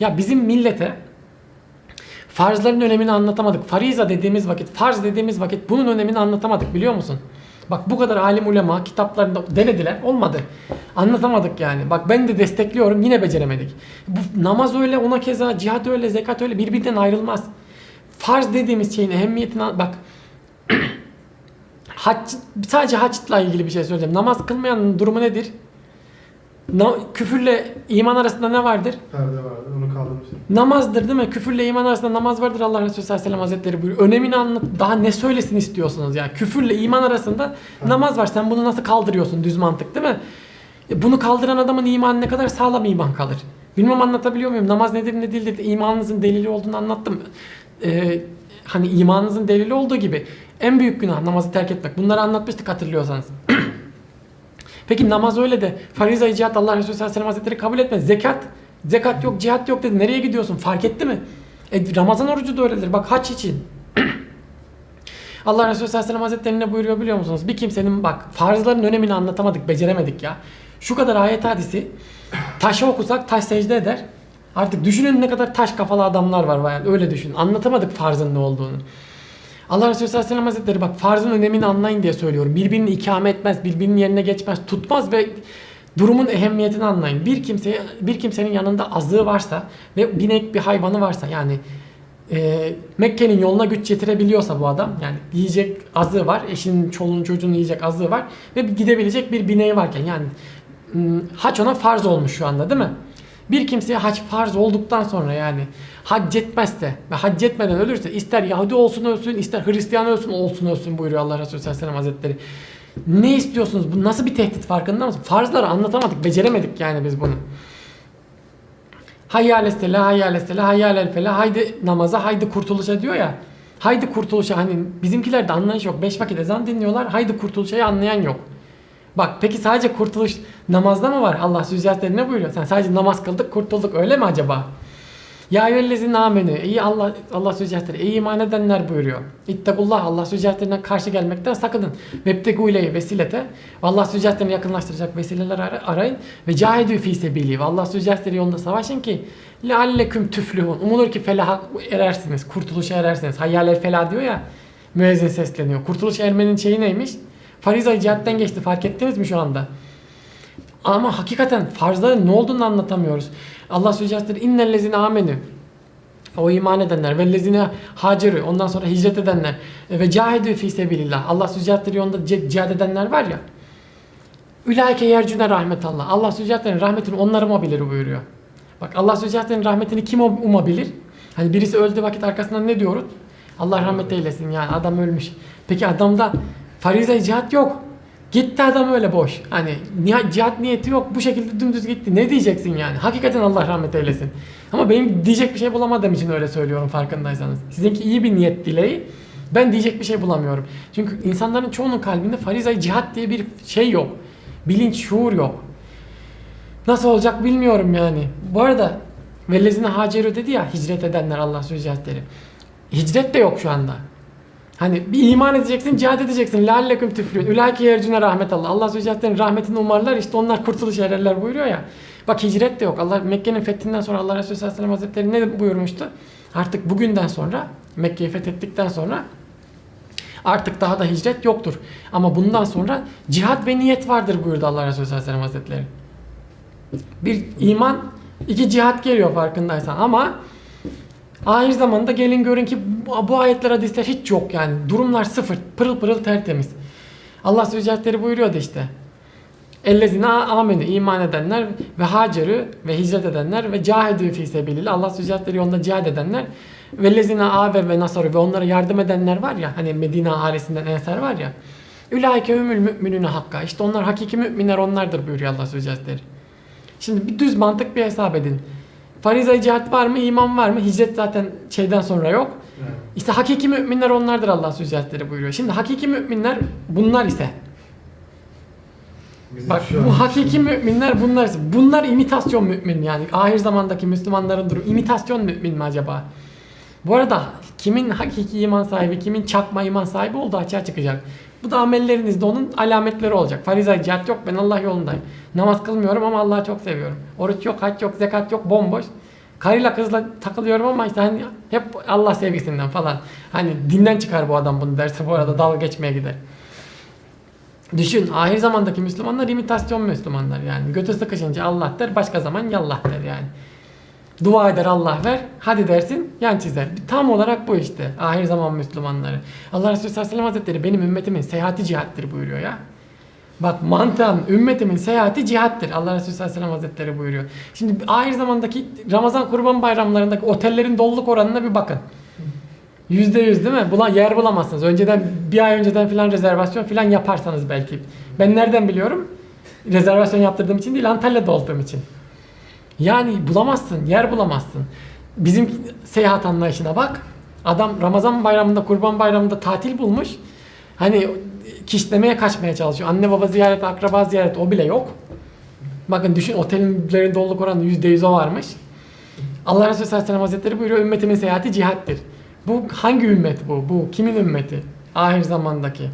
Ya bizim millete farzların önemini anlatamadık. Fariza dediğimiz vakit, farz dediğimiz vakit bunun önemini anlatamadık biliyor musun? Bak bu kadar alim ulema kitaplarında denediler olmadı. Anlatamadık yani. Bak ben de destekliyorum yine beceremedik. Bu namaz öyle ona keza cihat öyle zekat öyle birbirinden ayrılmaz. Farz dediğimiz şeyin ehemmiyetini bak hac sadece haçla ilgili bir şey söyleyeceğim. Namaz kılmayanın durumu nedir? Na- küfürle iman arasında ne vardır? Perde vardı onu kaldırmıştım. Namazdır değil mi? Küfürle iman arasında namaz vardır Allah Resulü sallallahu aleyhi ve sellem hazretleri buyuruyor. Önemini anlat. Daha ne söylesin istiyorsunuz yani? Küfürle iman arasında namaz var. Sen bunu nasıl kaldırıyorsun düz mantık değil mi? E, Bunu kaldıran adamın imanı ne kadar sağlam iman kalır. Bilmem anlatabiliyor muyum? Namaz nedir ne değildir imanınızın delili olduğunu anlattım. Ee, hani imanınızın delili olduğu gibi en büyük günah namazı terk etmek. Bunları anlatmıştık hatırlıyorsanız. Peki namaz öyle de fariza cihat Allah Resulü sallallahu aleyhi ve sellem hazretleri kabul etmez. Zekat, zekat yok, cihat yok dedi. Nereye gidiyorsun? Fark etti mi? E, Ramazan orucu da öyledir. Bak haç için. Allah Resulü sallallahu aleyhi ve sellem hazretleri ne buyuruyor biliyor musunuz? Bir kimsenin bak farzların önemini anlatamadık, beceremedik ya. Şu kadar ayet hadisi taşı okusak taş secde eder. Artık düşünün ne kadar taş kafalı adamlar var yani öyle düşün. Anlatamadık farzın ne olduğunu. Allah Resulü sallallahu aleyhi ve hazretleri bak farzın önemini anlayın diye söylüyorum. Birbirini ikame etmez, birbirinin yerine geçmez, tutmaz ve durumun ehemmiyetini anlayın. Bir kimseye bir kimsenin yanında azığı varsa ve binek bir hayvanı varsa yani e, Mekke'nin yoluna güç getirebiliyorsa bu adam yani yiyecek azığı var, eşinin çoluğun çocuğunun yiyecek azığı var ve gidebilecek bir bineği varken yani m, haç ona farz olmuş şu anda değil mi? Bir kimseye hac farz olduktan sonra yani hac etmezse ve hac etmeden ölürse ister Yahudi olsun ölsün ister Hristiyan ölsün olsun ölsün buyuruyor Allah Resulü sallallahu aleyhi ve sellem hazretleri. Ne istiyorsunuz? Bu nasıl bir tehdit farkında mısın? Farzları anlatamadık, beceremedik yani biz bunu. Hayyâle sele, hayyâle sele, hayyâle fele, haydi namaza, haydi kurtuluşa diyor ya. Haydi kurtuluşa hani bizimkilerde anlayış yok. Beş vakit ezan dinliyorlar, haydi kurtuluşa'yı anlayan yok. Bak peki sadece kurtuluş namazda mı var? Allah Süzcatleri ne buyuruyor? Sen sadece namaz kıldık kurtulduk öyle mi acaba? Ya eyyühellezine amenü. İyi Allah Allah Süzcatleri. Ey iman edenler buyuruyor. İttakullah Allah Süzcatlerine karşı gelmekten sakının. Vebtegu ile vesilete. Allah Süzcatlerini yakınlaştıracak vesileler ara- arayın. Ve cahidü fi sebili. Allah Süzcatleri yolunda savaşın ki lealleküm tüflühun. Umulur ki felaha erersiniz. Kurtuluşa erersiniz. Hayyâlel felah diyor ya. Müezzin sesleniyor. Kurtuluş ermenin şeyi neymiş? Fariza cihatten geçti fark ettiniz mi şu anda? Ama hakikaten farzların ne olduğunu anlatamıyoruz. Allah söyleyecektir. İnnellezine amenü. O iman edenler ve lezine haceru ondan sonra hicret edenler ve cahidü fi sebilillah. Allah söyleyecektir yolunda cihad edenler var ya. Ülaike yercüne rahmetallah. Allah söyleyeceklerin rahmetini onlara umabilir buyuruyor. Bak Allah söyleyeceklerin rahmetini kim um- umabilir? Hani birisi öldü vakit arkasından ne diyoruz? Allah rahmet eylesin yani adam ölmüş. Peki adamda farize cihat yok. Gitti adam öyle boş. Hani cihat niyeti yok. Bu şekilde dümdüz gitti. Ne diyeceksin yani? Hakikaten Allah rahmet eylesin. Ama benim diyecek bir şey bulamadığım için öyle söylüyorum farkındaysanız. Sizinki iyi bir niyet dileği. Ben diyecek bir şey bulamıyorum. Çünkü insanların çoğunun kalbinde farize cihat diye bir şey yok. Bilinç, şuur yok. Nasıl olacak bilmiyorum yani. Bu arada Vellezine Haceru dedi ya hicret edenler Allah sözcükleri. Hicret de yok şu anda. Hani bir iman edeceksin, cihad edeceksin. Lalleküm tüflün. Ülâki yercüne rahmet Allah. Allah sözcüklerin rahmetini umarlar. işte onlar kurtuluş ererler buyuruyor ya. Bak hicret de yok. Allah Mekke'nin fethinden sonra Allah Resulü sallallahu aleyhi ve hazretleri ne buyurmuştu? Artık bugünden sonra Mekke'yi fethettikten sonra artık daha da hicret yoktur. Ama bundan sonra cihat ve niyet vardır buyurdu Allah Resulü sallallahu aleyhi ve hazretleri. Bir iman, iki cihat geliyor farkındaysan ama ahir zamanda gelin görün ki bu, ayetler hadisler hiç yok yani. Durumlar sıfır. Pırıl pırıl tertemiz. Allah Sözcükleri buyuruyordu işte. Ellezine amenü iman edenler ve haceru ve hicret edenler ve cahidü fi sebilillah Allah Sözcükleri yolunda cihad edenler ve lezine ave ve nasaru ve onlara yardım edenler var ya hani Medine ailesinden ensar var ya. Ülaike ümül müminüne hakka. İşte onlar hakiki müminler onlardır buyuruyor Allah Sözcükleri. Şimdi bir düz mantık bir hesap edin. Farize cihat var mı? iman var mı? Hicret zaten şeyden sonra yok. Evet. İşte hakiki müminler onlardır Allah Sözcükleri buyuruyor. Şimdi hakiki müminler bunlar ise. Bizim Bak bu hakiki müminler bunlar ise. Bunlar imitasyon mümin yani. Ahir zamandaki Müslümanların durumu. imitasyon mümin mi acaba? Bu arada kimin hakiki iman sahibi, kimin çakma iman sahibi olduğu açığa çıkacak. Bu da amellerinizde onun alametleri olacak. Fariza cihat yok ben Allah yolundayım. Namaz kılmıyorum ama Allah'ı çok seviyorum. Oruç yok, hac yok, zekat yok, bomboş. Karıyla kızla takılıyorum ama işte hani hep Allah sevgisinden falan. Hani dinden çıkar bu adam bunu derse bu arada dalga geçmeye gider. Düşün ahir zamandaki Müslümanlar imitasyon Müslümanlar yani. Götü sıkışınca Allah der başka zaman yallah der yani. Dua eder Allah ver. Hadi dersin yan çizer. Tam olarak bu işte. Ahir zaman Müslümanları. Allah Resulü sallallahu aleyhi ve sellem hazretleri benim ümmetimin seyahati cihattır buyuruyor ya. Bak mantığın ümmetimin seyahati cihattır. Allah Resulü sallallahu aleyhi ve sellem hazretleri buyuruyor. Şimdi ahir zamandaki Ramazan kurban bayramlarındaki otellerin doluluk oranına bir bakın. Yüzde yüz değil mi? Bula, yer bulamazsınız. Önceden bir ay önceden filan rezervasyon filan yaparsanız belki. Ben nereden biliyorum? Rezervasyon yaptırdığım için değil Antalya'da olduğum için. Yani bulamazsın, yer bulamazsın. Bizim seyahat anlayışına bak. Adam Ramazan bayramında, kurban bayramında tatil bulmuş. Hani kişlemeye kaçmaya çalışıyor. Anne baba ziyaret, akraba ziyaret o bile yok. Bakın düşün otellerin doluluk oranı %100 o varmış. Allah Resulü sallallahu aleyhi hazretleri buyuruyor ümmetimin seyahati cihattir. Bu hangi ümmet bu? Bu kimin ümmeti? Ahir zamandaki.